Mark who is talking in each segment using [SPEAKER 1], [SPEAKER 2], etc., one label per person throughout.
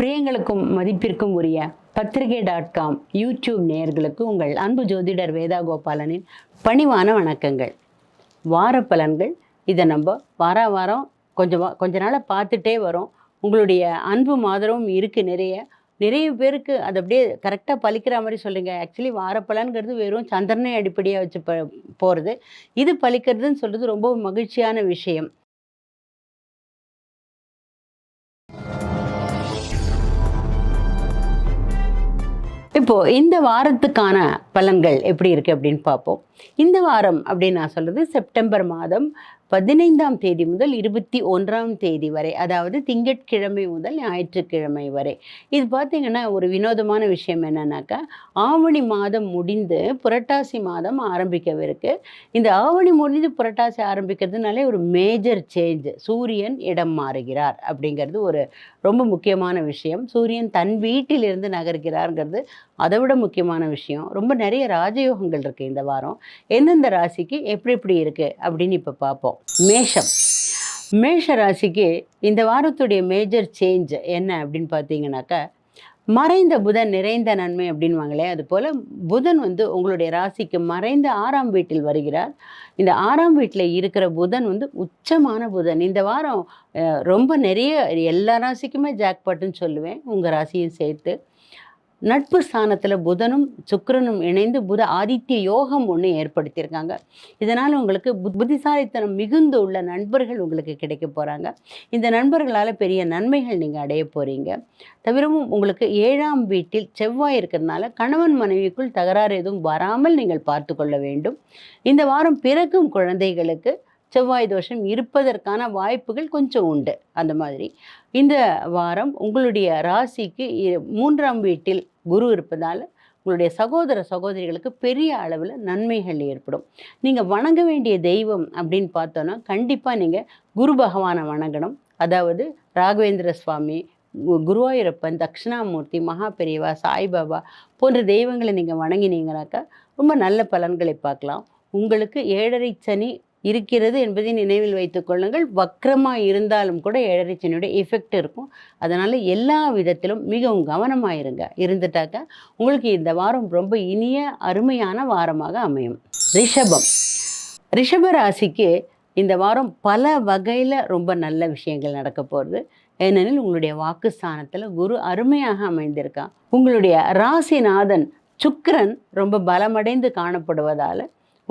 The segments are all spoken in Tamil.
[SPEAKER 1] பிரியங்களுக்கும் மதிப்பிற்கும் உரிய பத்திரிகை டாட் காம் யூடியூப் நேயர்களுக்கு உங்கள் அன்பு ஜோதிடர் வேதா கோபாலனின் பணிவான வணக்கங்கள். வார பலன்கள் இதை நம்ம வார வாரம் கொஞ்சம் கொஞ்ச நாளாக பார்த்துட்டே வரோம். உங்களுடைய அன்பும் ஆதரவும் இருக்குது நிறைய. நிறைய பேருக்கு அது அப்படியே கரெக்டாக பலிக்கிற மாதிரி சொல்லுங்கள் ஆக்சுவலி வாரப்பலன்கிறது வெறும் சந்திரனை அடிப்படையாக வச்சு ப போகிறது இது பலிக்கிறதுன்னு சொல்கிறது ரொம்ப மகிழ்ச்சியான விஷயம். இப்போ இந்த வாரத்துக்கான பலன்கள் எப்படி இருக்கு அப்படின்னு பார்ப்போம். இந்த வாரம் அப்படின்னு நான் சொல்றது செப்டம்பர் மாதம் பதினைந்தாம் தேதி முதல் இருபத்தி ஒன்றாம் தேதி வரை அதாவது திங்கட்கிழமை முதல் ஞாயிற்றுக்கிழமை வரை. இது பார்த்தீங்கன்னா ஒரு வினோதமான விஷயம் என்னன்னாக்கா ஆவணி மாதம் முடிந்து புரட்டாசி மாதம் ஆரம்பிக்கவிருக்கு இந்த ஆவணி முடிந்து புரட்டாசி ஆரம்பிக்கிறதுனாலே ஒரு மேஜர் சேஞ்ச் சூரியன் இடம் மாறுகிறார் அப்படிங்கிறது ஒரு ரொம்ப முக்கியமான விஷயம். சூரியன் தன் வீட்டிலிருந்து நகர்கிறாருங்கிறது அதை விட முக்கியமான விஷயம் ரொம்ப நிறைய ராஜயோகங்கள் இருக்கு இந்த வாரம். எந்தெந்த ராசிக்கு எப்படி எப்படி இருக்கு அப்படின்னு இப்போ பார்ப்போம். மேஷம். மேஷ ராசிக்கு இந்த வாரத்துடைய மேஜர் சேஞ்ச் என்ன அப்படின்னு பார்த்தீங்கன்னாக்கா மறைந்த புதன் நிறைந்த நன்மை அப்படின்வாங்களே அதுபோல் புதன் வந்து உங்களுடைய ராசிக்கு மறைந்த ஆறாம் வீட்டில் வருகிறார். இந்த ஆறாம் வீட்டில் இருக்கிற புதன் வந்து உச்சமான புதன். இந்த வாரம் ரொம்ப நிறைய எல்லா ராசிக்குமே ஜாக்பாட்டுன்னு சொல்லுவேன். உங்கள் ராசியும் சேர்த்து. நட்பு ஸ்தானத்தில் புதனும் சுக்கரனும் இணைந்து புத ஆதித்ய யோகம் ஒன்று ஏற்படுத்தியிருக்காங்க. இதனால் உங்களுக்கு புத்திசாலித்தனம் மிகுந்து உள்ள நண்பர்கள் உங்களுக்கு கிடைக்க போகிறாங்க இந்த நண்பர்களால் பெரிய நன்மைகள் நீங்கள் அடைய போகிறீங்க தவிரவும் உங்களுக்கு ஏழாம் வீட்டில் செவ்வாய் இருக்கிறதுனால கணவன் மனைவிக்குள் தகராறு எதுவும் வராமல் நீங்கள் பார்த்து கொள்ள வேண்டும். இந்த வாரம் பிறக்கும் குழந்தைகளுக்கு செவ்வாய் தோஷம் இருப்பதற்கான வாய்ப்புகள் கொஞ்சம் உண்டு. அந்த மாதிரி. இந்த வாரம் உங்களுடைய ராசிக்கு மூன்றாம் வீட்டில் குரு இருப்பதால் உங்களுடைய சகோதர சகோதரிகளுக்கு பெரிய அளவில் நன்மைகள் ஏற்படும். நீங்கள் வணங்க வேண்டிய தெய்வம் அப்படின்னு பார்த்தோன்னா கண்டிப்பாக நீங்கள் குரு பகவானை வணங்கணும். அதாவது ராகவேந்திர சுவாமி கு- குருவாயூரப்பன் தட்சிணாமூர்த்தி மகா பெரியவா சாய்பாபா போன்ற தெய்வங்களை நீங்கள் வணங்கினீங்கனாக்கா ரொம்ப நல்ல பலன்களை பார்க்கலாம். உங்களுக்கு ஏழரை சனி இருக்கிறது என்பதை நினைவில் வைத்து கொள்ளுங்கள். வக்கரமாக இருந்தாலும் கூட ஏழரை எஃபெக்ட் இருக்கும். அதனால் எல்லா விதத்திலும் மிகவும் கவனமாக இருங்க. இருந்துட்டாக்கா உங்களுக்கு இந்த வாரம் ரொம்ப இனிய அருமையான வாரமாக அமையும். ரிஷபம். ரிஷப ராசிக்கு இந்த வாரம் பல வகையில் ரொம்ப நல்ல விஷயங்கள் நடக்க போகிறது ஏனெனில் உங்களுடைய வாக்கு ஸ்தானத்தில் குரு அருமையாக அமைந்திருக்கான் உங்களுடைய ராசிநாதன் சுக்கிரன் ரொம்ப பலமடைந்து காணப்படுவதால்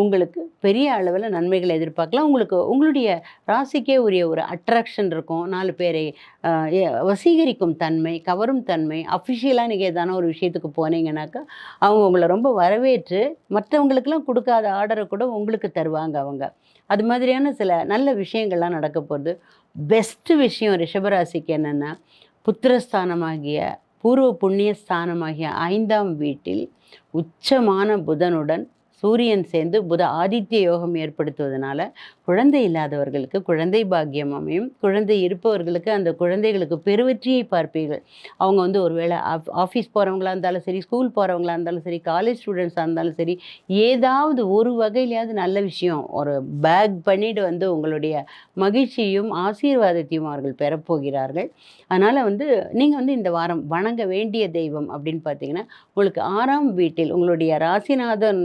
[SPEAKER 1] உங்களுக்கு பெரிய அளவில் நன்மைகளை எதிர்பார்க்கலாம். உங்களுக்கு உங்களுடைய ராசிக்கே உரிய ஒரு அட்ராக்ஷன் இருக்கும். நாலு பேரை வசீகரிக்கும் தன்மை கவரும் தன்மை அஃபிஷியலாக நீங்கள் ஏதான ஒரு விஷயத்துக்கு போனீங்கன்னாக்கா அவங்க உங்களை ரொம்ப வரவேற்று மற்றவங்களுக்கெல்லாம் கொடுக்காத ஆர்டரை கூட உங்களுக்கு தருவாங்க அவங்க. அது மாதிரியான சில நல்ல விஷயங்கள்லாம் நடக்க போகுது. பெஸ்ட்டு விஷயம் ரிஷபராசிக்கு என்னென்னா புத்திரஸ்தானமாகிய பூர்வ புண்ணிய ஸ்தானமாகிய ஐந்தாம் வீட்டில் உச்சமான புதனுடன் சூரியன் சேர்ந்து புத ஆதித்ய யோகம் ஏற்படுத்துவதனால குழந்தை இல்லாதவர்களுக்கு குழந்தை பாக்கியம் அமையும். குழந்தை இருப்பவர்களுக்கு அந்த குழந்தைகளுக்கு பெருவெற்றியை பார்ப்பீர்கள். அவங்க வந்து ஒருவேளை ஆஃப் ஆஃபீஸ் போகிறவங்களா இருந்தாலும் சரி ஸ்கூல் போகிறவங்களா இருந்தாலும் சரி காலேஜ் ஸ்டூடெண்ட்ஸாக இருந்தாலும் சரி ஏதாவது ஒரு வகையிலையாவது நல்ல விஷயம் ஒரு பேக் பண்ணிட்டு வந்து உங்களுடைய மகிழ்ச்சியும் ஆசீர்வாதத்தையும் அவர்கள் பெறப்போகிறார்கள். அதனால் வந்து நீங்கள் வந்து இந்த வாரம் வணங்க வேண்டிய தெய்வம் அப்படின்னு பார்த்தீங்கன்னா உங்களுக்கு ஆறாம் வீட்டில் உங்களுடைய ராசிநாதன்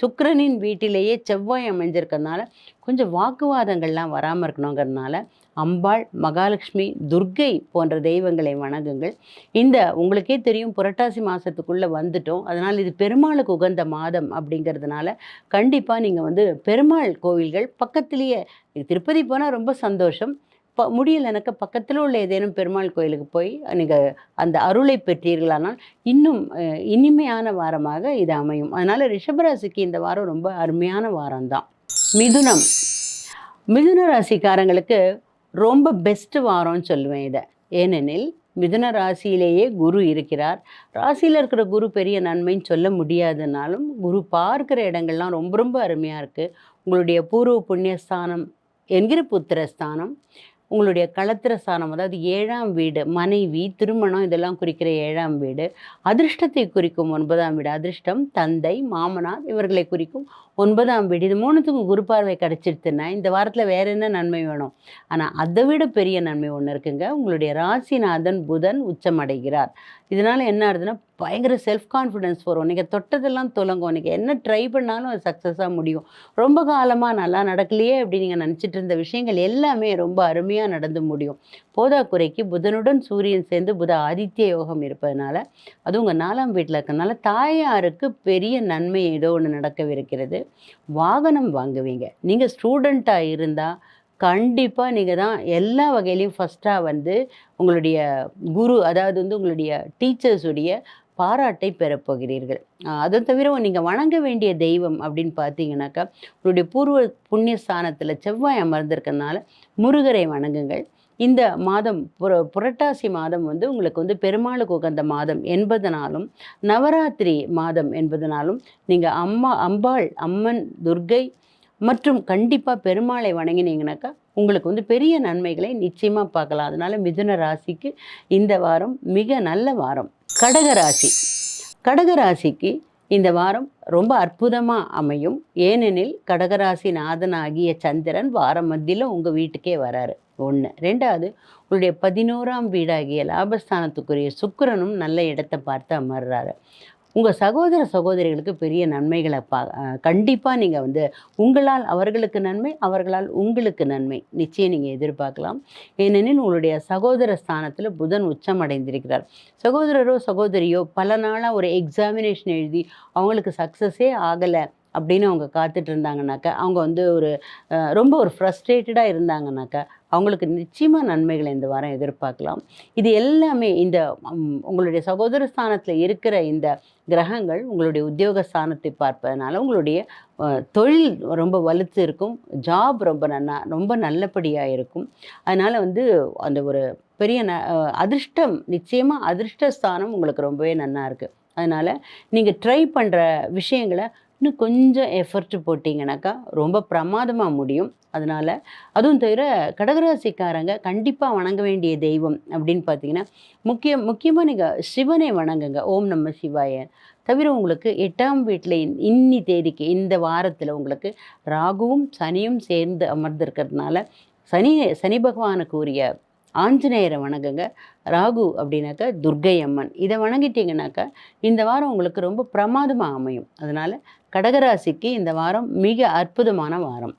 [SPEAKER 1] சுக்கிரனின் வீட்டிலேயே செவ்வாய் அமைஞ்சிருக்கறனால கொஞ்சம் வாக்குவாதங்கள்லாம் வராமல் இருக்கணுங்கிறதுனால அம்பாள் மகாலட்சுமி துர்க்கை போன்ற தெய்வங்களை வணங்குங்கள். இந்த உங்களுக்கே தெரியும் புரட்டாசி மாதத்துக்குள்ளே வந்துட்டோம். அதனால் இது பெருமாளுக்கு உகந்த மாதம் அப்படிங்கிறதுனால கண்டிப்பாக நீங்கள் வந்து பெருமாள் கோவில்கள் பக்கத்திலேயே திருப்பதி போனால் ரொம்ப சந்தோஷம். இப்போ முடியலனாக்க பக்கத்தில் உள்ள ஏதேனும் பெருமாள் கோயிலுக்கு போய் நீங்கள் அந்த அருளை பெற்றீர்களானால் இன்னும் இனிமையான வாரமாக இது அமையும். அதனால் ரிஷபராசிக்கு இந்த வாரம் ரொம்ப அருமையான வாரம்தான். மிதுனம். மிதுன ராசிக்காரங்களுக்கு ரொம்ப பெஸ்ட் வாரம்னு சொல்லுவேன் இதை. ஏனெனில் மிதுன ராசியிலேயே குரு இருக்கிறார். ராசியில் இருக்கிற குரு பெரிய நன்மைன்னு சொல்ல முடியாதுனாலும் குரு பார்க்குற இடங்கள்லாம் ரொம்ப ரொம்ப அருமையாக இருக்குது உங்களுடைய பூர்வ புண்ணியஸ்தானம் என்கிற புத்திரஸ்தானம் உங்களுடைய களத்திர சாணம் அதாவது ஏழாம் வீடு மனைவி திருமணம் இதெல்லாம் குறிக்கிற ஏழாம் வீடு அதிர்ஷ்டத்தை குறிக்கும் ஒன்பதாம் வீடு அதிர்ஷ்டம் தந்தை மாமனார் இவர்களை குறிக்கும் ஒன்பதாம் வீடு இது மூணுத்துக்கும் குரு பார்வை கிடச்சிடுச்சுன்னா இந்த வாரத்தில் வேற என்ன நன்மை வேணும்? ஆனால் அதை விட பெரிய நன்மை ஒன்று இருக்குங்க. உங்களுடைய ராசிநாதன் புதன் உச்சமடைகிறார் இதனால் என்ன ஆகுதுன்னா பயங்கர செல்ஃப் கான்ஃபிடென்ஸ் வரும். நீங்கள் தொட்டதெல்லாம் தொலங்கும். நீங்கள் என்ன ட்ரை பண்ணாலும் அது சக்ஸஸாக முடியும். ரொம்ப காலமாக நல்லா நடக்கலையே அப்படின்னு நீங்கள் நினச்சிட்டு இருந்த விஷயங்கள் எல்லாமே ரொம்ப அருமையாக நடந்து முடியும். போதாக்குறைக்கு புதனுடன் சூரியன் சேர்ந்து புத ஆதித்ய யோகம் இருப்பதனால அது உங்கள் நாலாம் வீட்டில் இருக்கிறதுனால தாயாருக்கு பெரிய நன்மை ஏதோ ஒன்று நடக்கவிருக்கிறது. வாகனம் வாங்குவீங்க. நீங்கள் ஸ்டூடெண்ட்டாக இருந்தால் கண்டிப்பாக நீங்கள் தான் எல்லா வகையிலையும் ஃபஸ்ட்டாக வந்து உங்களுடைய குரு அதாவது வந்து உங்களுடைய டீச்சர்ஸுடைய பாராட்டை பெறப்போகிறீர்கள் அதை தவிர நீங்கள் வணங்க வேண்டிய தெய்வம் அப்படின்னு பார்த்தீங்கன்னாக்கா உங்களுடைய பூர்வ புண்ணிய ஸ்தானத்தில் செவ்வாய் அமர்ந்திருக்கறனால முருகரை வணங்குங்கள். இந்த மாதம் புர புரட்டாசி மாதம் வந்து உங்களுக்கு வந்து பெருமாளுக்கு உகந்த மாதம் என்பதனாலும் நவராத்திரி மாதம் என்பதனாலும் நீங்கள் அம்மா அம்பாள் அம்மன் துர்க்கை மற்றும் கண்டிப்பாக பெருமாளை வணங்கினீங்கனாக்கா உங்களுக்கு வந்து பெரிய நன்மைகளை நிச்சயமாக பார்க்கலாம். அதனால் மிதுன ராசிக்கு இந்த வாரம் மிக நல்ல வாரம். கடகராசி கடகராசிக்கு இந்த வாரம் ரொம்ப அற்புதமாக அமையும். ஏனெனில் கடகராசி நாதனாகிய சந்திரன் வாரம் மத்தியில் உங்கள் வீட்டுக்கே வராரு. ஒன்று ரெண்டாவது உங்களுடைய பதினோராம் வீடாகிய லாபஸ்தானத்துக்குரிய சுக்கரனும் நல்ல இடத்தை பார்த்து அமர்றாரு. உங்கள் சகோதர சகோதரிகளுக்கு பெரிய நன்மைகளை பா கண்டிப்பாக நீங்கள் வந்து உங்களால் அவர்களுக்கு நன்மை அவர்களால் உங்களுக்கு நன்மை நிச்சயம் நீங்கள் எதிர்பார்க்கலாம். ஏனெனில் உங்களுடைய சகோதர ஸ்தானத்தில் புதன் உச்சம் அடைந்திருக்கிறார். சகோதரரோ சகோதரியோ பல நாளாக ஒரு எக்ஸாமினேஷன் எழுதி அவங்களுக்கு சக்ஸஸே ஆகலை. அப்படின்னு அவங்க காத்துட்டு இருந்தாங்கனாக்கா அவங்க வந்து ஒரு ரொம்ப ஒரு ஃப்ரஸ்ட்ரேட்டடாக இருந்தாங்கனாக்கா அவங்களுக்கு நிச்சயமாக நன்மைகளை இந்த வாரம் எதிர்பார்க்கலாம். இது எல்லாமே இந்த உங்களுடைய சகோதர ஸ்தானத்தில் இருக்கிற இந்த கிரகங்கள் உங்களுடைய உத்தியோக ஸ்தானத்தை பார்ப்பதனால உங்களுடைய தொழில் ரொம்ப வலுத்து இருக்கும் ஜாப் ரொம்ப நன்னா ரொம்ப நல்லபடியாக இருக்கும். அதனால் வந்து அந்த ஒரு பெரிய ந அதிர்ஷ்டம் நிச்சயமாக அதிர்ஷ்ட ஸ்தானம் உங்களுக்கு ரொம்பவே நன்னா இருக்குது அதனால் நீங்கள் ட்ரை பண்ணுற விஷயங்களை இன்னும் கொஞ்சம் எஃபர்ட் போட்டிங்கனாக்கா ரொம்ப பிரமாதமாக முடியும். அதனால் அதுவும் தவிர கடகராசிக்காரங்க கண்டிப்பாக வணங்க வேண்டிய தெய்வம் அப்படின்னு பார்த்தீங்கன்னா முக்கியம் முக்கியமாக நீங்கள் சிவனை வணங்குங்க. ஓம் நம்ம சிவாய. தவிர உங்களுக்கு எட்டாம் வீட்டில் இன்னி தேதிக்கு இந்த வாரத்தில் உங்களுக்கு ராகுவும் சனியும் சேர்ந்து அமர்ந்திருக்கிறதுனால சனி சனி பகவானுக்கு உரிய ஆஞ்சநேயரை வணங்குங்க. ராகு அப்படின்னாக்கா துர்க்கை அம்மன். இதை வணங்கிட்டீங்கன்னாக்கா இந்த வாரம் உங்களுக்கு ரொம்ப பிரமாதமாக அமையும். அதனால் கடகராசிக்கு இந்த வாரம் மிக அற்புதமான வாரம்.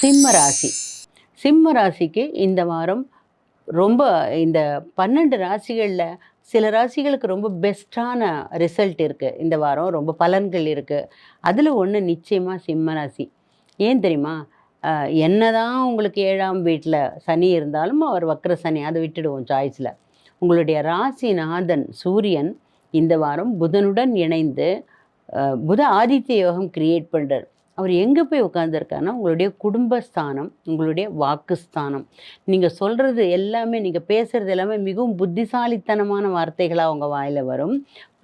[SPEAKER 1] சிம்ம ராசி. சிம்ம ராசிக்கு இந்த வாரம் ரொம்ப இந்த பன்னெண்டு ராசிகளில் சில ராசிகளுக்கு ரொம்ப பெஸ்ட்டான ரிசல்ட் இருக்குது இந்த வாரம் ரொம்ப பலன்கள் இருக்குது அதில் ஒன்று நிச்சயமாக சிம்ம ராசி. ஏன் தெரியுமா? என்னதான் உங்களுக்கு ஏழாம் வீட்டில் சனி இருந்தாலும் அவர் வக்ர சனி அதை விட்டுடுவோம் சாய்ஸில் உங்களுடைய ராசிநாதன் சூரியன் இந்த வாரம் புதனுடன் இணைந்து புத ஆதித்ய யோகம் கிரியேட் பண்ணுறார் அவர் எங்கே போய் உட்காந்துருக்காருன்னா உங்களுடைய குடும்பஸ்தானம் உங்களுடைய வாக்குஸ்தானம். நீங்கள் சொல்கிறது எல்லாமே நீங்கள் பேசுகிறது எல்லாமே மிகவும் புத்திசாலித்தனமான வார்த்தைகளாக உங்கள் வாயில் வரும்.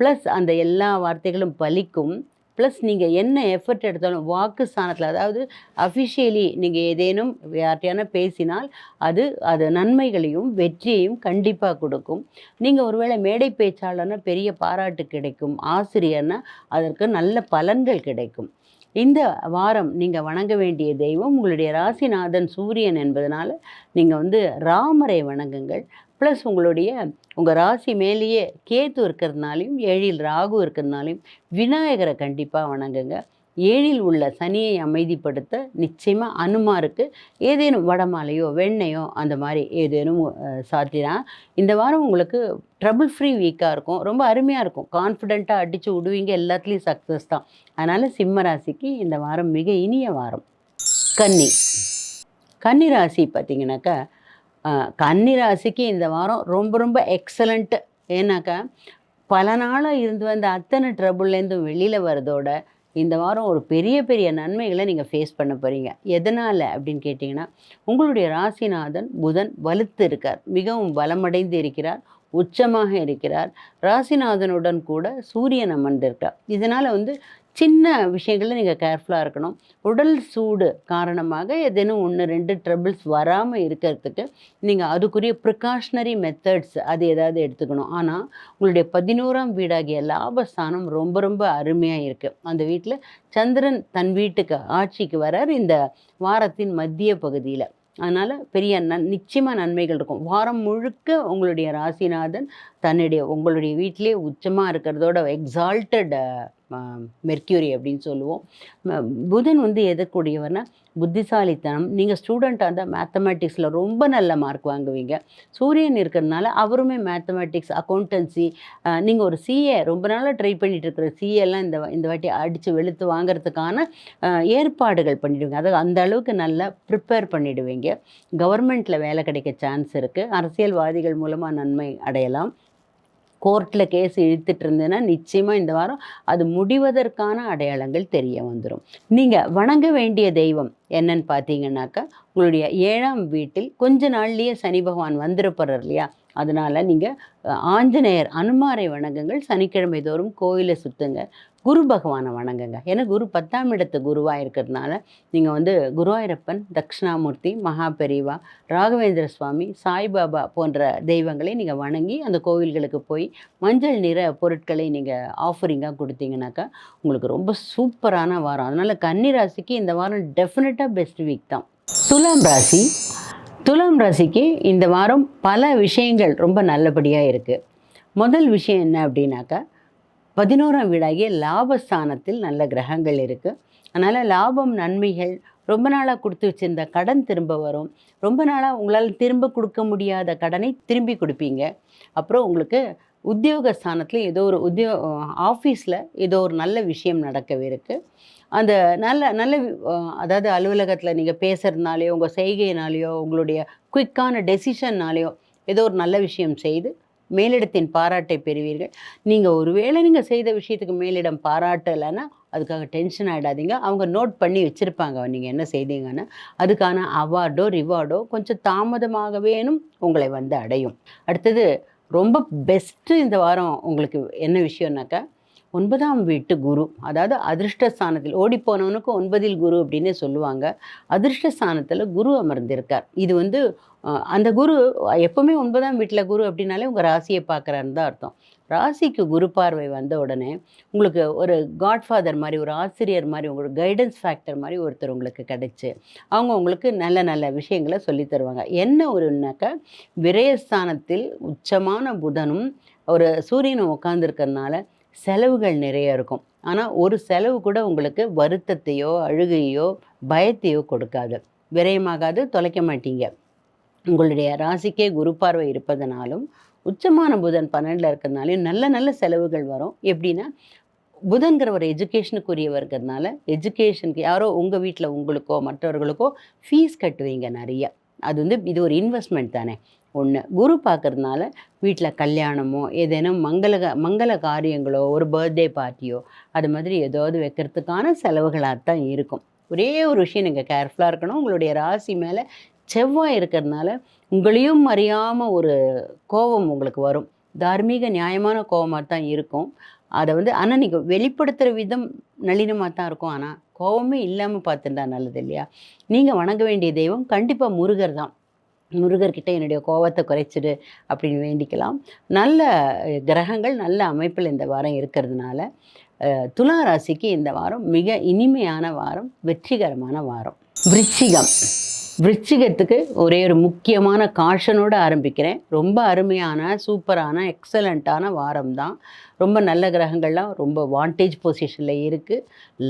[SPEAKER 1] ப்ளஸ் அந்த எல்லா வார்த்தைகளும் பலிக்கும். ப்ளஸ் நீங்கள் என்ன எஃபர்ட் எடுத்தாலும் வாக்கு ஸ்தானத்தில் அதாவது அஃபிஷியலி நீங்கள் ஏதேனும் யார்ட்டையான பேசினால் அது அது நன்மைகளையும் வெற்றியையும் கண்டிப்பாக கொடுக்கும். நீங்கள் ஒருவேளை மேடை பேச்சாளர்னா பெரிய பாராட்டு கிடைக்கும். ஆசிரியர்னா அதற்கு நல்ல பலன்கள் கிடைக்கும். இந்த வாரம் நீங்கள் வணங்க வேண்டிய தெய்வம் உங்களுடைய ராசிநாதன் சூரியன் என்பதனால் நீங்கள் வந்து ராமரை வணங்குங்கள். ப்ளஸ் உங்களுடைய உங்கள் ராசி மேலேயே கேத்து இருக்கிறதுனாலையும் ஏழில் ராகு இருக்கிறதுனாலையும் விநாயகரை கண்டிப்பாக வணங்குங்க. ஏழில் உள்ள சனியை அமைதிப்படுத்த நிச்சயமாக அனுமாருக்கு ஏதேனும் வடமாலையோ வெண்ணையோ அந்த மாதிரி ஏதேனும் சாத்தினா இந்த வாரம் உங்களுக்கு ட்ரபிள் ஃப்ரீ வீக்காக இருக்கும். ரொம்ப அருமையாக இருக்கும். கான்ஃபிடெண்ட்டாக அடித்து விடுவீங்க. எல்லாத்துலேயும் சக்ஸஸ் தான். அதனால் சிம்ம ராசிக்கு இந்த வாரம் மிக இனிய வாரம். கன்னி. கன்னி ராசி பார்த்தீங்கன்னாக்கா கன்னி ராசிக்கு இந்த வாரம் ரொம்ப ரொம்ப எக்ஸலண்ட்டு ஏன்னாக்கா பல நாளாக இருந்து வந்த அத்தனை ட்ரபுள்லேருந்து வெளியில் வரதோட இந்த வாரம் ஒரு பெரிய பெரிய நன்மைகளை நீங்கள் ஃபேஸ் பண்ண போகிறீங்க எதனால் அப்படின்னு கேட்டிங்கன்னா உங்களுடைய ராசிநாதன் புதன் வலுத்து இருக்கார். மிகவும் பலமடைந்து இருக்கிறார். உச்சமாக இருக்கிறார். ராசிநாதனுடன் கூட சூரியன் அமர்ந்திருக்கார். இதனால் வந்து சின்ன விஷயங்களில் நீங்கள் கேர்ஃபுல்லாக இருக்கணும். உடல் சூடு காரணமாக ஏதேனும் ஒன்று ரெண்டு ட்ரபிள்ஸ் வராமல் இருக்கிறதுக்கு நீங்கள் அதுக்குரிய ப்ரிகாஷ்னரி மெத்தட்ஸ் அது ஏதாவது எடுத்துக்கணும். ஆனால் உங்களுடைய பதினோராம் வீடாகிய லாபஸ்தானம் ரொம்ப ரொம்ப அருமையாக இருக்குது அந்த வீட்டில் சந்திரன் தன் வீட்டுக்கு ஆட்சிக்கு வரார் இந்த வாரத்தின் மத்திய பகுதியில். அதனால் பெரிய நன் நிச்சயமாக நன்மைகள் இருக்கும். வாரம் முழுக்க உங்களுடைய ராசிநாதன் தன்னுடைய உங்களுடைய வீட்டிலே உச்சமாக இருக்கிறதோட எக்ஸால்ட்டட் மெர்க்யூரி அப்படின்னு சொல்லுவோம். புதன் வந்து எதற்குடையவர்னா புத்திசாலித்தனம். நீங்கள் ஸ்டூடெண்ட்டாக இருந்தால் மேத்தமேட்டிக்ஸில் ரொம்ப நல்ல மார்க் வாங்குவீங்க. சூரியன் இருக்கிறதுனால அவருமே மேத்தமேட்டிக்ஸ் அக்கௌண்டன்சி நீங்கள் ஒரு சிஏ ரொம்ப நாளாக ட்ரை பண்ணிகிட்டு இருக்கிற சிஏலாம் இந்த இந்த வாட்டி அடித்து வெளுத்து வாங்குறதுக்கான ஏற்பாடுகள் பண்ணிடுவீங்க. அது அந்த அளவுக்கு நல்லா ப்ரிப்பேர் பண்ணிடுவீங்க. கவர்மெண்ட்டில் வேலை கிடைக்க சான்ஸ் இருக்குது அரசியல்வாதிகள் மூலமாக நன்மை அடையலாம். கோர்ட்டில் கேஸ் இழுத்துட்டு இருந்ததுன்னா நிச்சயமாக இந்த வாரம் அது முடிவதற்கான அடையாளங்கள் தெரிய வந்துடும் நீங்கள் வணங்க வேண்டிய தெய்வம் என்னன்னு பார்த்தீங்கன்னாக்கா உங்களுடைய ஏழாம் வீட்டில் கொஞ்ச நாள்லேயே சனி பகவான் வந்துடப்படுறார் இல்லையா? அதனால் நீங்கள் ஆஞ்சநேயர் அனுமாரை வணங்குங்கள். சனிக்கிழமை தோறும் கோயிலை சுற்றுங்க குரு பகவானை வணங்குங்க. ஏன்னா குரு பத்தாம் இடத்து குருவாக இருக்கிறதுனால நீங்கள் வந்து குருவாயூரப்பன் தக்ஷணாமூர்த்தி மகாபெரிவா ராகவேந்திர சுவாமி சாய்பாபா போன்ற தெய்வங்களை நீங்கள் வணங்கி அந்த கோவில்களுக்கு போய் மஞ்சள் நிற பொருட்களை நீங்கள் ஆஃபரிங்காக கொடுத்தீங்கன்னாக்கா உங்களுக்கு ரொம்ப சூப்பரான வாரம். அதனால் கன்னி ராசிக்கு இந்த வாரம் டெஃபினட்டாக பெஸ்ட் வீக் தான். துலாம் ராசி துலாம் ராசிக்கு இந்த வாரம் பல விஷயங்கள் ரொம்ப நல்லபடியாக இருக்குது முதல் விஷயம் என்ன அப்படின்னாக்கா பதினோராம் வீடாகிய லாபஸ்தானத்தில் நல்ல கிரகங்கள் இருக்குது அதனால் லாபம் நன்மைகள் ரொம்ப நாளாக கொடுத்து வச்சிருந்த கடன் திரும்ப வரும். ரொம்ப நாளாக உங்களால் திரும்ப கொடுக்க முடியாத கடனை திரும்பி கொடுப்பீங்க. அப்புறம் உங்களுக்கு உத்தியோக ஸ்தானத்தில் ஏதோ ஒரு உத்தியோ ஆஃபீஸில் ஏதோ ஒரு நல்ல விஷயம் நடக்கவே இருக்குது அந்த நல்ல நல்ல அதாவது அலுவலகத்தில் நீங்கள் பேசுகிறதுனாலையோ உங்கள் செய்கையினாலேயோ உங்களுடைய குயிக்கான டெசிஷன்னாலேயோ ஏதோ ஒரு நல்ல விஷயம் செய்து மேலிடத்தின் பாராட்டை பெறுவீர்கள். நீங்கள் ஒருவேளை நீங்கள் செய்த விஷயத்துக்கு மேலிடம் பாராட்டலைன்னா அதுக்காக டென்ஷன் ஆகிடாதீங்க அவங்க நோட் பண்ணி வச்சுருப்பாங்க. நீங்கள் என்ன செய்தீங்கன்னு அதுக்கான அவார்டோ ரிவார்டோ கொஞ்சம் தாமதமாகவேனும் உங்களை வந்து அடையும். அடுத்தது ரொம்ப பெஸ்ட்டு இந்த வாரம் உங்களுக்கு என்ன விஷயம்னாக்கா ஒன்பதாம் வீட்டு குரு அதாவது அதிர்ஷ்டஸ்தானத்தில் ஓடிப்போனவனுக்கு ஒன்பதில் குரு அப்படின்னு சொல்லுவாங்க. அதிர்ஷ்டஸ்தானத்தில் குரு அமர்ந்திருக்கார். இது வந்து அந்த குரு எப்பவுமே ஒன்பதாம் வீட்டில் குரு அப்படின்னாலே உங்கள் ராசியை பார்க்குறாருன்னு தான் அர்த்தம். ராசிக்கு குரு பார்வை வந்த உடனே உங்களுக்கு ஒரு காட்ஃபாதர் மாதிரி ஒரு ஆசிரியர் மாதிரி உங்களுக்கு கைடன்ஸ் ஃபேக்டர் மாதிரி ஒருத்தர் உங்களுக்கு கிடைச்சி அவங்க உங்களுக்கு நல்ல நல்ல விஷயங்களை சொல்லித் தருவாங்க. என்ன ஒருனாக்கா விரயஸ்தானத்தில் உச்சமான புதனும் ஒரு சூரியனும் உட்காந்துருக்கிறதுனால செலவுகள் நிறைய இருக்கும். ஆனால் ஒரு செலவு கூட உங்களுக்கு வருத்தத்தையோ அழுகையோ பயத்தையோ கொடுக்காது. விரயமாகாது தொலைக்க மாட்டீங்க. உங்களுடைய ராசிக்கே குரு பார்வை இருப்பதனாலும் உச்சமான புதன் பன்னெண்டில் இருக்கிறதுனாலையும் நல்ல நல்ல செலவுகள் வரும். எப்படின்னா புதன்கிற ஒரு எஜுகேஷனுக்குரியவர் இருக்கிறதுனால எஜுகேஷனுக்கு யாரோ உங்கள் வீட்டில் உங்களுக்கோ மற்றவர்களுக்கோ ஃபீஸ் கட்டுவீங்க நிறைய. அது வந்து இது ஒரு இன்வெஸ்ட்மெண்ட் தானே. ஒன்று குரு பார்க்குறதுனால வீட்டில் கல்யாணமோ ஏதேனும் மங்கள மங்கள காரியங்களோ ஒரு பர்த்டே பார்ட்டியோ அது மாதிரி ஏதாவது வைக்கிறதுக்கான செலவுகளாக தான் இருக்கும். ஒரே ஒரு விஷயம் நீங்கள் கேர்ஃபுல்லாக இருக்கணும். உங்களுடைய ராசி மேலே செவ்வாய் இருக்கிறதுனால உங்களையும் அறியாமல் ஒரு கோபம் உங்களுக்கு வரும். தார்மீக நியாயமான கோபமாக தான் இருக்கும். அதை வந்து ஆனால் நீங்கள் வெளிப்படுத்துகிற விதம் நளினமாக தான் இருக்கும். ஆனால் கோபமே இல்லாமல் பார்த்துருந்தா நல்லது இல்லையா? நீங்கள் வணங்க வேண்டிய தெய்வம் கண்டிப்பாக முருகர் தான். முருகர்கிட்ட என்னுடைய கோபத்தை குறைச்சிடு அப்படின்னு வேண்டிக்கலாம். நல்ல கிரகங்கள் நல்ல அமைப்பில் இந்த வாரம் இருக்கிறதுனால துலா ராசிக்கு இந்த வாரம் மிக இனிமையான வாரம் வெற்றிகரமான வாரம். விருச்சிகம். விருச்சிகத்துக்கு ஒரே ஒரு முக்கியமான காஷனோடு ஆரம்பிக்கிறேன். ரொம்ப அருமையான சூப்பரான எக்ஸலண்ட்டான வாரம் தான் ரொம்ப நல்ல கிரகங்கள்லாம் ரொம்ப வாண்டேஜ் பொசிஷனில் இருக்குது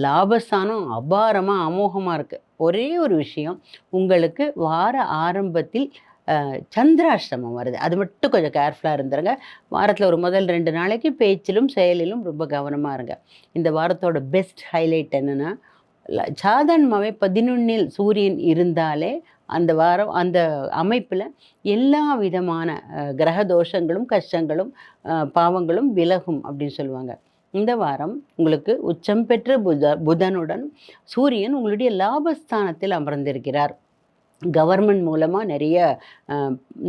[SPEAKER 1] லாபஸ்தானம் அபாரமாக அமோகமாக இருக்குது ஒரே ஒரு விஷயம் உங்களுக்கு வார ஆரம்பத்தில் சந்திராஷ்டமம் வருது. அது மட்டும் கொஞ்சம் கேர்ஃபுல்லாக இருந்துருங்க. வாரத்தில் ஒரு முதல் ரெண்டு நாளைக்கு பேச்சிலும் செயலிலும் ரொம்ப கவனமாக இருங்க. இந்த வாரத்தோட பெஸ்ட் ஹைலைட் என்னென்னா சாதாரணமாகவே பதினொன்னில் சூரியன் இருந்தாலே அந்த வாரம் அந்த அமைப்பில் எல்லா விதமான கிரக தோஷங்களும் கஷ்டங்களும் பாவங்களும் விலகும் அப்படின்னு சொல்லுவாங்க. இந்த வாரம் உங்களுக்கு உச்சம் பெற்ற புத புதனுடன் சூரியன் உங்களுடைய லாபஸ்தானத்தில் அமர்ந்திருக்கிறார். கவர்மெண்ட் மூலமாக நிறைய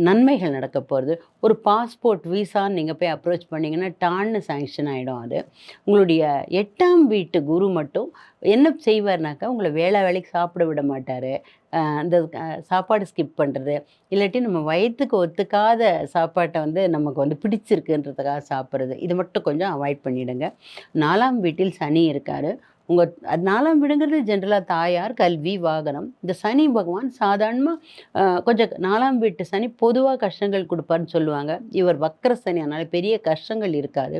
[SPEAKER 1] நன்மைகள் நடக்க போகிறது ஒரு பாஸ்போர்ட் விசான்னு நீங்கள் போய் அப்ரோச் பண்ணிங்கன்னா டான்னு சாங்ஷன் ஆகிடும் அது. உங்களுடைய எட்டாம் வீட்டு குரு மட்டும் என்ன செய்வார்னாக்கா உங்களை வேலை வேலைக்கு சாப்பிட விட மாட்டார். அந்த சாப்பாடு ஸ்கிப் பண்ணுறது இல்லாட்டி நம்ம வயிற்றுக்கு ஒத்துக்காத சாப்பாட்டை வந்து நமக்கு வந்து பிடிச்சிருக்குன்றதுக்காக சாப்பிட்றது. இது மட்டும் கொஞ்சம் அவாய்ட் பண்ணிவிடுங்க நாலாம் வீட்டில் சனி இருக்கார். உங்கள் நாலாம் வீடுங்கிறது ஜென்ரலாக தாயார் கல்வி வாகனம். இந்த சனி பகவான் சாதாரணமாக கொஞ்சம் நாலாம் வீட்டு சனி பொதுவாக கஷ்டங்கள் கொடுப்பார்னு சொல்லுவாங்க. இவர் வக்கர சனி அதனால் பெரிய கஷ்டங்கள் இருக்காது.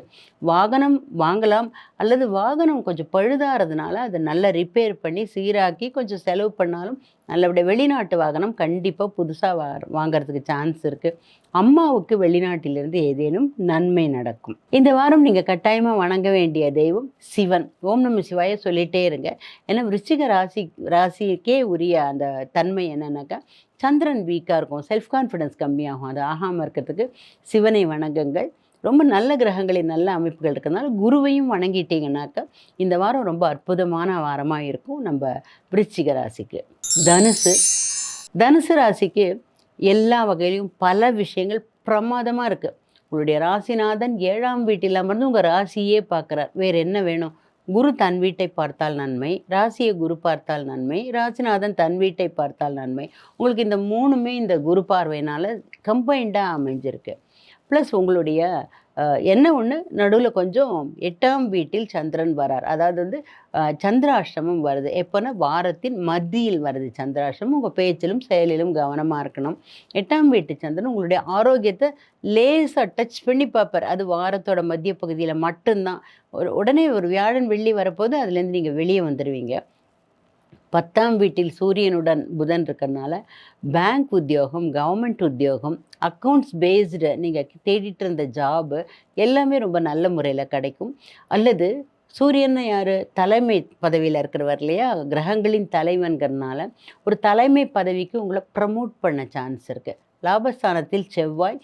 [SPEAKER 1] வாகனம் வாங்கலாம் அல்லது வாகனம் கொஞ்சம் பழுதாகிறதுனால அதை நல்லா ரிப்பேர் பண்ணி சீராக்கி கொஞ்சம் செலவு பண்ணாலும் நல்லபடியாக வெளிநாட்டு வாகனம் கண்டிப்பாக புதுசாக வா வாங்கிறதுக்கு சான்ஸ் இருக்குது அம்மாவுக்கு வெளிநாட்டிலிருந்து ஏதேனும் நன்மை நடக்கும். இந்த வாரம் நீங்கள் கட்டாயமாக வணங்க வேண்டிய தெய்வம் சிவன். ஓம் நம சிவாய சொல்லிகிட்டே இருங்க. ஏன்னா விருச்சிக ராசி ராசிக்கே உரிய அந்த தன்மை என்னன்னாக்கா சந்திரன் வீக்காக இருக்கும். செல்ஃப் கான்ஃபிடன்ஸ் கம்மியாகும். அது ஆகாமல் இருக்கிறதுக்கு சிவனை வணங்குங்கள். ரொம்ப நல்ல கிரகங்களின் நல்ல அமைப்புகள் இருக்கிறதுனால குருவையும் வணங்கிட்டீங்கன்னாக்கா இந்த வாரம் ரொம்ப அற்புதமான வாரமாக இருக்கும் நம்ம விருச்சிக ராசிக்கு. தனுசு. தனுசு ராசிக்கு எல்லா வகையிலையும் பல விஷயங்கள் பிரமாதமாக இருக்குது உங்களுடைய ராசிநாதன் ஏழாம் வீட்டில் அமர்ந்து உங்கள் ராசியே பார்க்குறார். வேறு என்ன வேணும்? குரு தன் வீட்டை பார்த்தால் நன்மை ராசியை குரு பார்த்தால் நன்மை ராசிநாதன் தன் வீட்டை பார்த்தால் நன்மை. உங்களுக்கு இந்த மூணுமே இந்த குரு பார்வையினால் கம்பைண்டாக அமைஞ்சிருக்கு. ப்ளஸ் உங்களுடைய என்ன ஒன்று நடுவில் கொஞ்சம் எட்டாம் வீட்டில் சந்திரன் வரார். அதாவது வந்து சந்திராஷ்டமம் வருது. எப்போனா வாரத்தின் மத்தியில் வருது சந்திராஷ்டமம். உங்கள் பேச்சிலும் செயலிலும் கவனமாக இருக்கணும். எட்டாம் வீட்டு சந்திரன் உங்களுடைய ஆரோக்கியத்தை லேசாக டச் பண்ணி பார்ப்பார். அது வாரத்தோட மத்திய பகுதியில் மட்டும்தான். ஒரு உடனே ஒரு வியாழன் வெள்ளி வரப்போது அதுலேருந்து நீங்கள் வெளியே வந்துடுவீங்க பத்தாம் வீட்டில் சூரியனுடன் புதன் இருக்கிறதுனால பேங்க் உத்தியோகம் கவர்மெண்ட் உத்தியோகம் அக்கௌண்ட்ஸ் பேஸ்டு நீங்கள் தேடிட்டு இருந்த ஜாபு எல்லாமே ரொம்ப நல்ல முறையில் கிடைக்கும். அல்லது சூரியன் யார்? தலைமை பதவியில் இருக்கிறவர் இல்லையா? கிரகங்களின் தலைவன்கிறதுனால ஒரு தலைமை பதவிக்கு உங்களை ப்ரமோட் பண்ண சான்ஸ் இருக்குது லாபஸ்தானத்தில் செவ்வாய்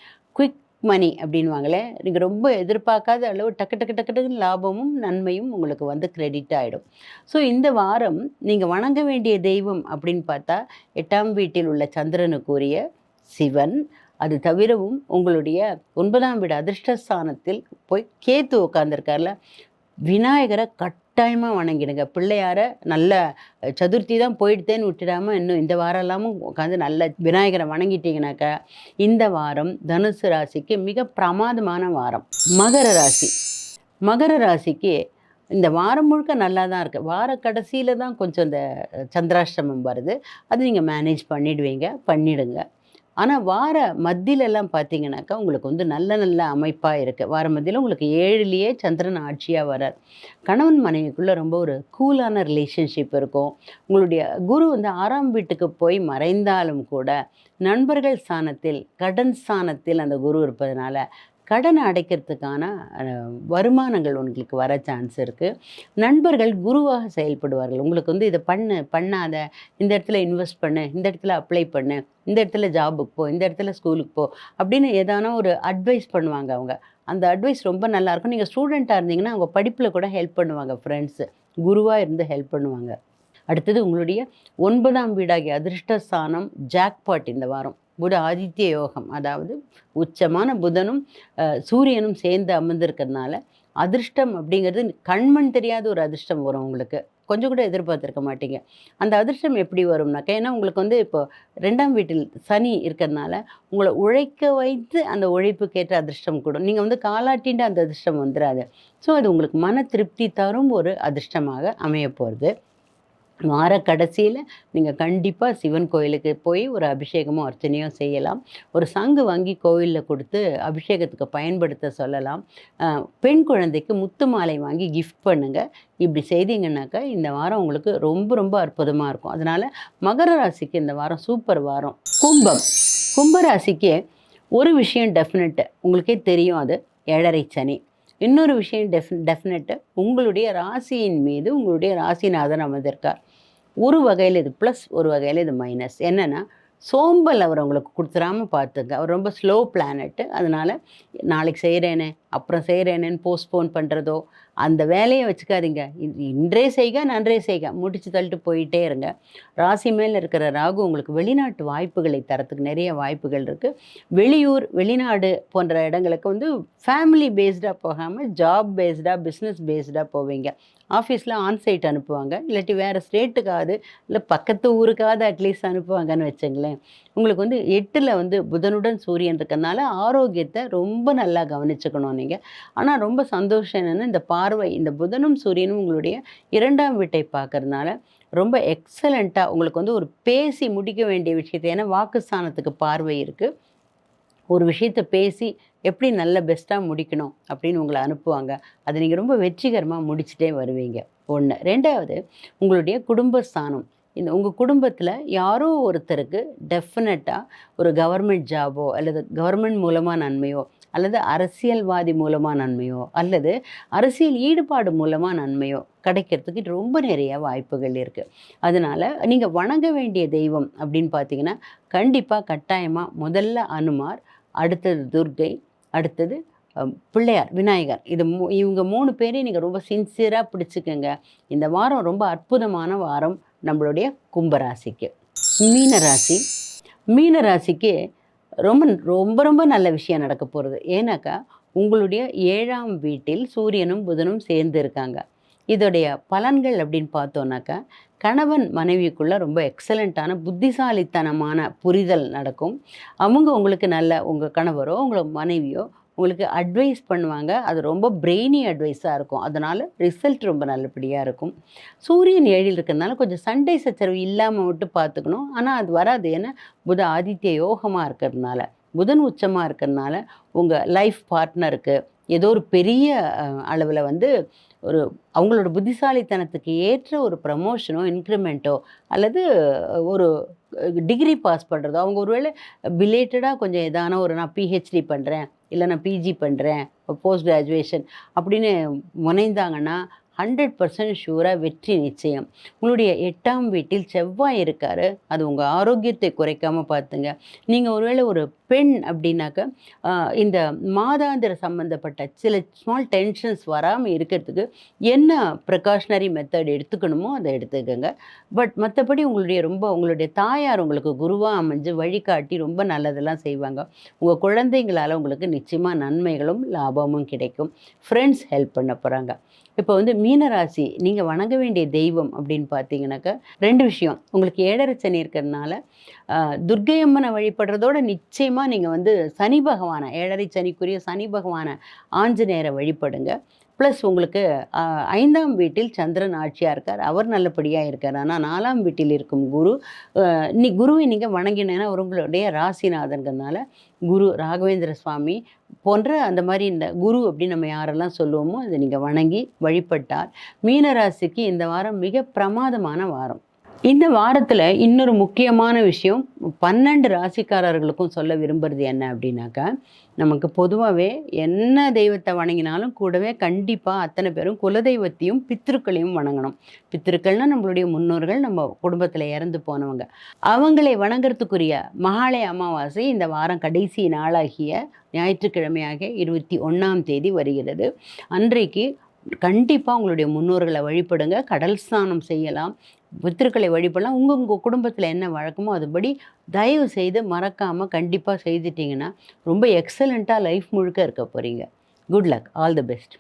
[SPEAKER 1] மணி அப்படின்வாங்களே நீங்கள் ரொம்ப எதிர்பார்க்காத அளவு டக்கு டக்கு டக்கு டக்குன்னு லாபமும் நன்மையும் உங்களுக்கு வந்து கிரெடிட் ஆகிடும் ஸோ இந்த வாரம் நீங்கள் வணங்க வேண்டிய தெய்வம் அப்படின்னு பார்த்தா எட்டாம் வீட்டில் உள்ள சந்திரனுக்குரிய சிவன். அது தவிரவும் உங்களுடைய ஒன்பதாம் வீடு அதிர்ஷ்டஸ்தானத்தில் போய் கேத்து உட்காந்துருக்கார்ல விநாயகரை கட்டாயமாக வணங்கிடுங்க. பிள்ளையாரை நல்ல சதுர்த்தி தான் போயிடுதேன்னு விட்டுடாமல் இன்னும் இந்த வாரம் எல்லாமும் உட்காந்து நல்ல விநாயகரை வணங்கிட்டீங்கனாக்கா இந்த வாரம் தனுசு ராசிக்கு மிக பிரமாதமான வாரம். மகர ராசி. மகர ராசிக்கு இந்த வாரம் முழுக்க நல்லா தான் இருக்குது வார கடைசியில் தான் கொஞ்சம் இந்த சந்திராஷ்டமம் வருது. அது நீங்கள் மேனேஜ் பண்ணிடுவீங்க. பண்ணிடுங்க. ஆனால் வார மத்தியிலலாம் பார்த்தீங்கன்னாக்கா உங்களுக்கு வந்து நல்ல நல்ல அமைப்பாக இருக்குது வார மத்தியில் உங்களுக்கு ஏழுலேயே சந்திரன் ஆட்சியாக வரார். கணவன் மனைவிக்குள்ளே ரொம்ப ஒரு கூலான ரிலேஷன்ஷிப் இருக்கும். உங்களுடைய குரு வந்து ஆறாம் வீட்டுக்கு போய் மறைந்தாலும் கூட நண்பர்கள் ஸ்தானத்தில் கடன் ஸ்தானத்தில் அந்த குரு இருப்பதனால கடனை அடைக்கிறதுக்கான வருமானங்கள் உங்களுக்கு வர சான்ஸ் இருக்குது நண்பர்கள் குருவாக செயல்படுவார்கள். உங்களுக்கு வந்து இதை பண்ணு பண்ணாத. இந்த இடத்துல இன்வெஸ்ட் பண்ணு இந்த இடத்துல அப்ளை பண்ணு இந்த இடத்துல ஜாபுக்கு போ இந்த இடத்துல ஸ்கூலுக்கு போ அப்படின்னு ஏதான ஒரு அட்வைஸ் பண்ணுவாங்க அவங்க. அந்த அட்வைஸ் ரொம்ப நல்லாயிருக்கும் நீங்கள் ஸ்டூடெண்ட்டாக இருந்தீங்கன்னா அவங்க படிப்பில் கூட ஹெல்ப் பண்ணுவாங்க ஃப்ரெண்ட்ஸு குருவாக இருந்து ஹெல்ப் பண்ணுவாங்க. அடுத்தது உங்களுடைய ஒன்பதாம் வீடாகிய அதிர்ஷ்டஸ்தானம் ஜாக்பாட் இந்த வாரம். புத ஆதித்ய யோகம். அதாவது உச்சமான புதனும் சூரியனும் சேர்ந்து அமர்ந்திருக்கிறதுனால அதிர்ஷ்டம் அப்படிங்கிறது கண்மண் தெரியாத ஒரு அதிர்ஷ்டம் வரும் உங்களுக்கு. கொஞ்சம் கூட எதிர்பார்த்துருக்க மாட்டீங்க. அந்த அதிர்ஷ்டம் எப்படி வரும்னாக்கா ஏன்னா உங்களுக்கு வந்து இப்போ ரெண்டாம் வீட்டில் சனி இருக்கிறதுனால உங்களை உழைக்க வைத்து அந்த உழைப்புக்கேற்ற அதிர்ஷ்டம் கூடும். நீங்கள் வந்து காலாட்டின்ற அந்த அதிர்ஷ்டம் வந்துடாது ஸோ அது உங்களுக்கு மன திருப்தி தரும் ஒரு அதிர்ஷ்டமாக அமைய போகிறது வார கடைசியில் நீங்கள் கண்டிப்பாக சிவன் கோயிலுக்கு போய் ஒரு அபிஷேகமோ அர்ச்சனையோ செய்யலாம். ஒரு சங்கு வாங்கி கோவிலில் கொடுத்து அபிஷேகத்துக்கு பயன்படுத்த சொல்லலாம். பெண் குழந்தைக்கு முத்து மாலை வாங்கி கிஃப்ட் பண்ணுங்கள் இப்படி செய்தீங்கன்னாக்கா இந்த வாரம் உங்களுக்கு ரொம்ப ரொம்ப அற்புதமாக இருக்கும். அதனால் மகர ராசிக்கு இந்த வாரம் சூப்பர் வாரம். கும்பம். கும்பராசிக்கு ஒரு விஷயம் டெஃபினட்டு உங்களுக்கே தெரியும் அது. ஏழரை சனி. இன்னொரு விஷயம் டெஃப் டெஃபினட்டு உங்களுடைய ராசியின் மீது உங்களுடைய ராசிநாதன் அமர்ந்திருக்கார். ஒரு வகையில் இது ப்ளஸ் ஒரு வகையில் இது மைனஸ் என்னென்னா சோம்பல் அவர் உங்களுக்கு கொடுத்துடாம பார்த்துங்க. அவர் ரொம்ப ஸ்லோ பிளானட்டு அதனால் நாளைக்கு செய்கிறேனே அப்புறம் செய்கிறேனேன்னு போஸ்ட்போன் பண்ணுறதோ அந்த வேலையை வச்சுக்காதீங்க. இது இன்றே செய்க நன்றே செய்க. முடிச்சு தள்ளிட்டு போயிட்டே இருங்க. ராசி மேலே இருக்கிற ராகு உங்களுக்கு வெளிநாட்டு வாய்ப்புகளை தரத்துக்கு நிறைய வாய்ப்புகள் இருக்குது வெளியூர் வெளிநாடு போன்ற இடங்களுக்கு வந்து ஃபேமிலி பேஸ்டாக போகாமல் ஜாப் பேஸ்டாக பிஸ்னஸ் பேஸ்டாக போவீங்க. ஆஃபீஸில் ஆன்சைட் அனுப்புவாங்க. இல்லாட்டி வேறு ஸ்டேட்டுக்காவது இல்லை பக்கத்து ஊருக்காவது அட்லீஸ்ட் அனுப்புவாங்கன்னு வச்சுங்களேன். உங்களுக்கு வந்து எட்டில் வந்து புதனுடன் சூரியன் இருக்கிறதுனால ஆரோக்கியத்தை ரொம்ப நல்லா கவனிச்சுக்கணும் நீங்கள் ஆனால் ரொம்ப சந்தோஷம் என்னென்னா இந்த பார்வை இந்த புதனும் சூரியனும் உங்களுடைய இரண்டாம் வீட்டை பார்க்கறதுனால ரொம்ப எக்ஸலண்ட்டாக உங்களுக்கு வந்து ஒரு பேசி முடிக்க வேண்டிய விஷயத்தை ஏன்னா வாக்குஸ்தானத்துக்கு பார்வை இருக்குது ஒரு விஷயத்தை பேசி எப்படி நல்ல பெஸ்ட்டாக முடிக்கணும் அப்படின்னு உங்களை அனுப்புவாங்க. அதை நீங்கள் ரொம்ப வெற்றிகரமாக முடிச்சுட்டே வருவீங்க. ஒன்று ரெண்டாவது உங்களுடைய குடும்பஸ்தானம். இந்த உங்கள் குடும்பத்தில் யாரோ ஒருத்தருக்கு டெஃபினட்டாக ஒரு கவர்மெண்ட் ஜாபோ அல்லது கவர்மெண்ட் மூலமாக நன்மையோ அல்லது அரசியல்வாதி மூலமாக நன்மையோ அல்லது அரசியல் ஈடுபாடு மூலமாக நன்மையோ கிடைக்கிறதுக்கு ரொம்ப நிறைய வாய்ப்புகள் இருக்குது அதனால் நீங்கள் வணங்க வேண்டிய தெய்வம் அப்படின்னு பார்த்தீங்கன்னா கண்டிப்பாக கட்டாயமாக முதல்ல அனுமார் அடுத்தது துர்கை அடுத்தது பிள்ளையார் விநாயகர். இது மூ இவங்க மூணு பேரையும் நீங்கள் ரொம்ப சின்சியராக பிடிச்சிக்கங்க. இந்த வாரம் ரொம்ப அற்புதமான வாரம் நம்மளுடைய கும்பராசிக்கு. மீனராசி. மீனராசிக்கு ரொம்ப ரொம்ப ரொம்ப நல்ல விஷயம் நடக்க போகிறது ஏன்னாக்கா உங்களுடைய ஏழாம் வீட்டில் சூரியனும் புதனும் சேர்ந்து இருக்காங்க. இதோடைய பலன்கள் அப்படின்னு பார்த்தோன்னாக்கா கணவன் மனைவிக்குள்ளே ரொம்ப எக்ஸலண்ட்டான புத்திசாலித்தனமான புரிதல் நடக்கும். அவங்க உங்களுக்கு நல்ல உங்கள் கணவரோ உங்களை மனைவியோ உங்களுக்கு அட்வைஸ் பண்ணுவாங்க. அது ரொம்ப பிரெய்னி அட்வைஸாக இருக்கும். அதனால் ரிசல்ட் ரொம்ப நல்லபடியாக இருக்கும். சூரியன் ஏழில் இருக்கிறதுனால கொஞ்சம் சண்டை சச்சரவு இல்லாமல் மட்டும் பார்த்துக்கணும். ஆனால் அது வராது. ஏன்னா புத ஆதித்ய யோகமாக இருக்கிறதுனால புதன் உச்சமாக இருக்கிறதுனால உங்கள் லைஃப் பார்ட்னருக்கு ஏதோ ஒரு பெரிய அளவில் வந்து ஒரு அவங்களோட புத்திசாலித்தனத்துக்கு ஏற்ற ஒரு ப்ரமோஷனோ இன்க்ரிமெண்ட்டோ அல்லது ஒரு டிகிரி பாஸ் பண்ணுறதோ அவங்க ஒருவேளை பிலேட்டடாக கொஞ்சம் எதான ஒரு நான் பிஹெச்டி பண்ணுறேன் இல்லை நான் பிஜி பண்ணுறேன் போஸ்ட் கிராஜுவேஷன் அப்படின்னு முனைந்தாங்கன்னா ஹண்ட்ரட் பர்சன்ட் ஷூராக வெற்றி நிச்சயம். உங்களுடைய எட்டாம் வீட்டில் செவ்வாய் இருக்காரு. அது உங்கள் ஆரோக்கியத்தை குறைக்காமல் பார்த்துங்க. நீங்கள் ஒருவேளை ஒரு பெண் அப்படின்னாக்க இந்த மாதாந்திர சம்மந்தப்பட்ட சில ஸ்மால் டென்ஷன்ஸ் வராமல் இருக்கிறதுக்கு என்ன ப்ரிகாஷனரி மெத்தட் எடுத்துக்கணுமோ அதை எடுத்துக்கோங்க. பட் மற்றபடி உங்களுடைய ரொம்ப உங்களுடைய தாயார் உங்களுக்கு குருவாக அமைஞ்சு வழிகாட்டி ரொம்ப நல்லதெல்லாம் செய்வாங்க. உங்கள் குழந்தைங்களால் உங்களுக்கு நிச்சயமாக நன்மைகளும் லாபமும் கிடைக்கும். ஃப்ரெண்ட்ஸ் ஹெல்ப் பண்ண போகிறாங்க இப்போ வந்து மீனராசி நீங்கள் வணங்க வேண்டிய தெய்வம் அப்படின்னு பார்த்தீங்கன்னாக்கா ரெண்டு விஷயம். உங்களுக்கு ஏழரை சனி இருக்கிறதுனால ஆஹ், துர்க்கை அம்மனை வழிபடுறதோட நிச்சயமாக நீங்கள் வந்து சனி பகவானை ஏழரை சனிக்குரிய சனி பகவானை ஆஞ்சநேயரை வழிபடுங்க. ப்ளஸ் உங்களுக்கு ஐந்தாம் வீட்டில் சந்திரன் ஆட்சியாக இருக்கார். அவர் நல்லபடியாக இருக்கார். ஆனால் நாலாம் வீட்டில் இருக்கும் குரு நீ குருவை நீங்கள் வணங்கினேன்னா உங்களுடைய ராசிநாதன்கிறதுனால குரு ராகவேந்திர சுவாமி போன்ற அந்த மாதிரி இந்த குரு அப்படின்னு நம்ம யாரெல்லாம் சொல்லுவோமோ அதை நீங்கள் வணங்கி வழிபட்டார் மீனராசிக்கு இந்த வாரம் மிக பிரமாதமான வாரம். இந்த வாரத்தில் இன்னொரு முக்கியமான விஷயம் பன்னெண்டு ராசிக்காரர்களுக்கும் சொல்ல விரும்புறது என்ன அப்படின்னாக்கா நமக்கு பொதுவாகவே என்ன தெய்வத்தை வணங்கினாலும் கூடவே கண்டிப்பாக அத்தனை பேரும் குலதெய்வத்தையும் பித்திருக்களையும் வணங்கணும். பித்திருக்கள்னால் நம்மளுடைய முன்னோர்கள் நம்ம குடும்பத்தில் இறந்து போனவங்க. அவங்களை வணங்குறதுக்குரிய மகாலய அமாவாசை இந்த வாரம் கடைசி நாளாகிய ஞாயிற்றுக்கிழமையாக இருபத்தி ஒன்றாம் தேதி வருகிறது. அன்றைக்கு கண்டிப்பாக உங்களுடைய முன்னோர்களை வழிபடுங்க கடல் ஸ்நானம் செய்யலாம் பித்திருக்களை வழிபடலாம் உங்கள் உங்கள் குடும்பத்தில் என்ன வழக்கமோ அதுபடி தயவு செய்து மறக்காமல் கண்டிப்பாக செய்துட்டிங்கன்னா ரொம்ப எக்ஸலண்ட்டாக லைஃப் முழுக்க இருக்க போகிறீங்க good luck all the best